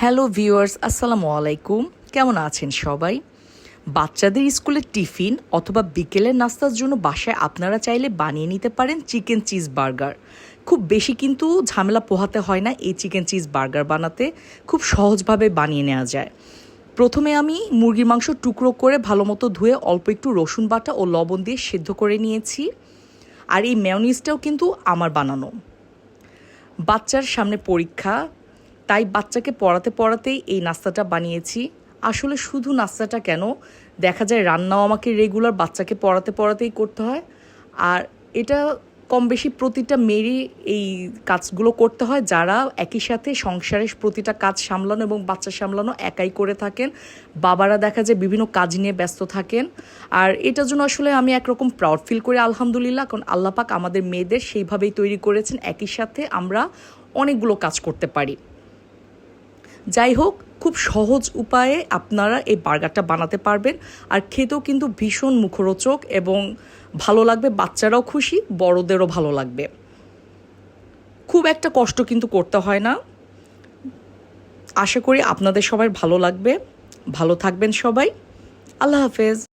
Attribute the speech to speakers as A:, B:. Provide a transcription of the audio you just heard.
A: Hello viewers আসসালামু আলাইকুম কেমন আছেন সবাই? বাচ্চাদের স্কুলের টিফিন অথবা বিকেলের নাস্তার জন্য বাসায় আপনারা চাইলে বানিয়ে নিতে পারেন চিকেন চিজ বার্গার। খুব বেশি কিন্তু ঝামেলা পোহাতে হয় না এই চিকেন চিজ বার্গার বানাতে। খুব সহজভাবে বানিয়ে নেওয়া যায়। প্রথমে আমি মুরগির মাংস টুকরো করে ভালো মতো ধুয়ে অল্প একটু রসুন বাটা ও লবণ দিয়ে সেদ্ধ করে নিয়েছি। আর এই ম্যায়োনিজটাও কিন্তু আমার বানানো। বাচ্চার সামনে পরীক্ষা তাই বাচ্চাকে পড়াতে পড়াতেই এই নাস্তাটা বানিয়েছি। আসলে শুধু নাস্তাটা কেন? দেখা যায় রান্নাও আমাকে রেগুলার বাচ্চাকে পড়াতে পড়াতেই করতে হয়। আর এটা কম বেশি প্রতিটা মেয়েরই এই কাজগুলো করতে হয়। যারা একই সাথে সংসারের প্রতিটা কাজ সামলানো এবং বাচ্চা সামলানো একাই করে থাকেন। বাবারা দেখা যায় বিভিন্ন কাজ নিয়ে ব্যস্ত থাকেন। আর এটার জন্য আসলে আমি একরকম প্রাউড ফিল করি আলহামদুলিল্লাহ। কারণ আল্লাপাক আমাদের মেয়েদের সেইভাবেই তৈরি করেছেন। একই সাথে আমরা অনেকগুলো কাজ করতে পারি। যাই হোক, খুব সহজ উপায়ে আপনারা এই বার্গারটা বানাতে পারবেন। আর খেতেও কিন্তু ভীষণ মুখরোচক এবং ভালো লাগবে, বাচ্চারাও খুশি, বড়দেরও ভালো লাগবে। খুব একটা কষ্ট কিন্তু করতে হয় না। আশা করি আপনাদের সবাই ভালো লাগবে। ভালো থাকবেন সবাই। আল্লাহ হাফেজ।